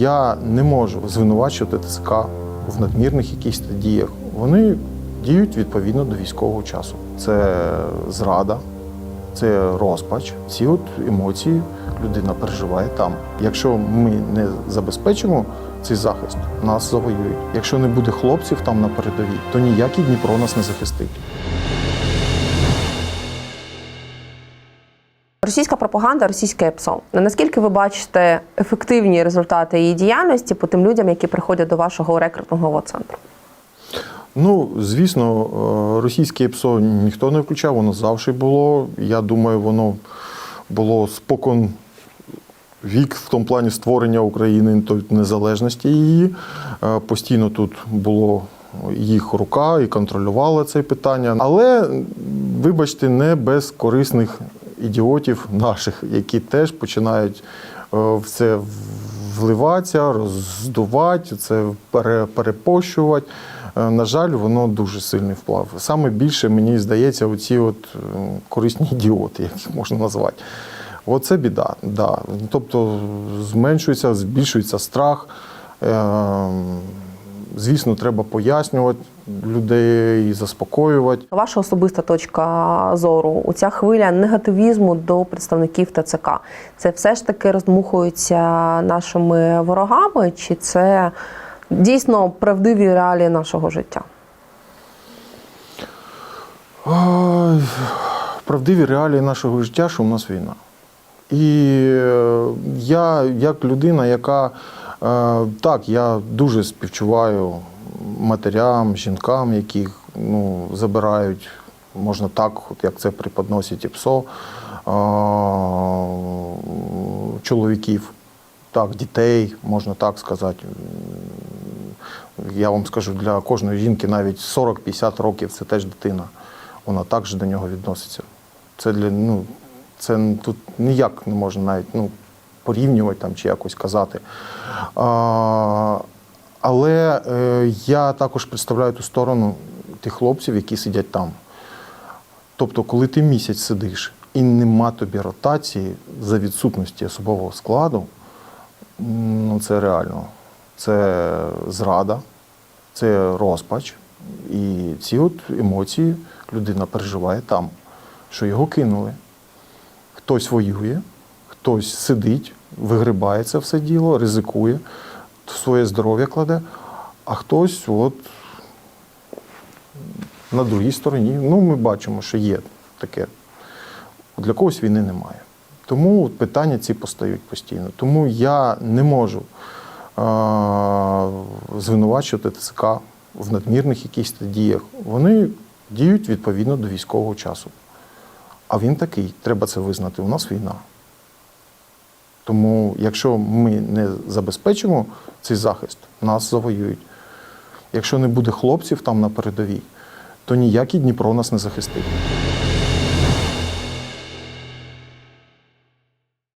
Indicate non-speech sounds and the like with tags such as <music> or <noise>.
Я не можу звинувачувати ТЦК в надмірних якихось діях. Вони діють відповідно до військового часу. Це зрада, це розпач. Ці от емоції людина переживає там. Якщо ми не забезпечимо цей захист, нас завоюють. Якщо не буде хлопців там на передовій, то ніякий Дніпро нас не захистить. Російська пропаганда, російське ПСО. Наскільки ви бачите ефективні результати її діяльності по тим людям, які приходять до вашого рекрутингового центру? Ну, звісно, е, російське ПСО ніхто не включав, воно завжди було. Я думаю, воно було спокон вік в тому плані створення України, незалежності її. Е, Постійно тут було їх рука і контролювала це питання. Але, вибачте, не без корисних ідіотів наших, які теж починають е, в це вливатися, роздувати, це перепощувати. Е, На жаль, воно дуже сильний вплав. Саме більше, мені здається, оці от е, корисні <laughs> ідіоти, як їх можна назвати. Оце біда. Да. Тобто зменшується, збільшується страх. Звісно, треба пояснювати людей, і заспокоювати. Ваша особиста точка зору, оця хвиля негативізму до представників ТЦК. Це все ж таки роздмухується нашими ворогами, чи це дійсно правдиві реалії нашого життя? Ой, правдиві реалії нашого життя, що в нас війна. І е, я, як людина, яка так, я дуже співчуваю матерям, жінкам, яких ну, забирають, можна так, от як це преподносить ІПСО, е, чоловіків, так, дітей, можна так сказати. Я вам скажу, для кожної жінки навіть 40-50 років це теж дитина. Вона також до нього відноситься. Це для ну, це тут ніяк не можна навіть ну, порівнювати там чи якось казати. А, але е, я також представляю ту сторону тих хлопців, які сидять там. Тобто, коли ти місяць сидиш і нема тобі ротації за відсутності особового складу, ну це реально. Це зрада, це розпач. І ці от емоції людина переживає там, що його кинули. Хтось воює, хтось сидить, вигрибає це все діло, ризикує, своє здоров'я кладе, а хтось от на другій стороні. Ну, ми бачимо, що є таке. Для когось війни немає. Тому питання ці постають постійно. Тому я не можу е- звинувачувати ТЦК в надмірних якихось діях. Вони діють відповідно до військового часу. А він такий, треба це визнати. У нас війна. Тому, якщо ми не забезпечимо цей захист, нас завоюють. Якщо не буде хлопців там на передовій, то ніякий Дніпро нас не захистить.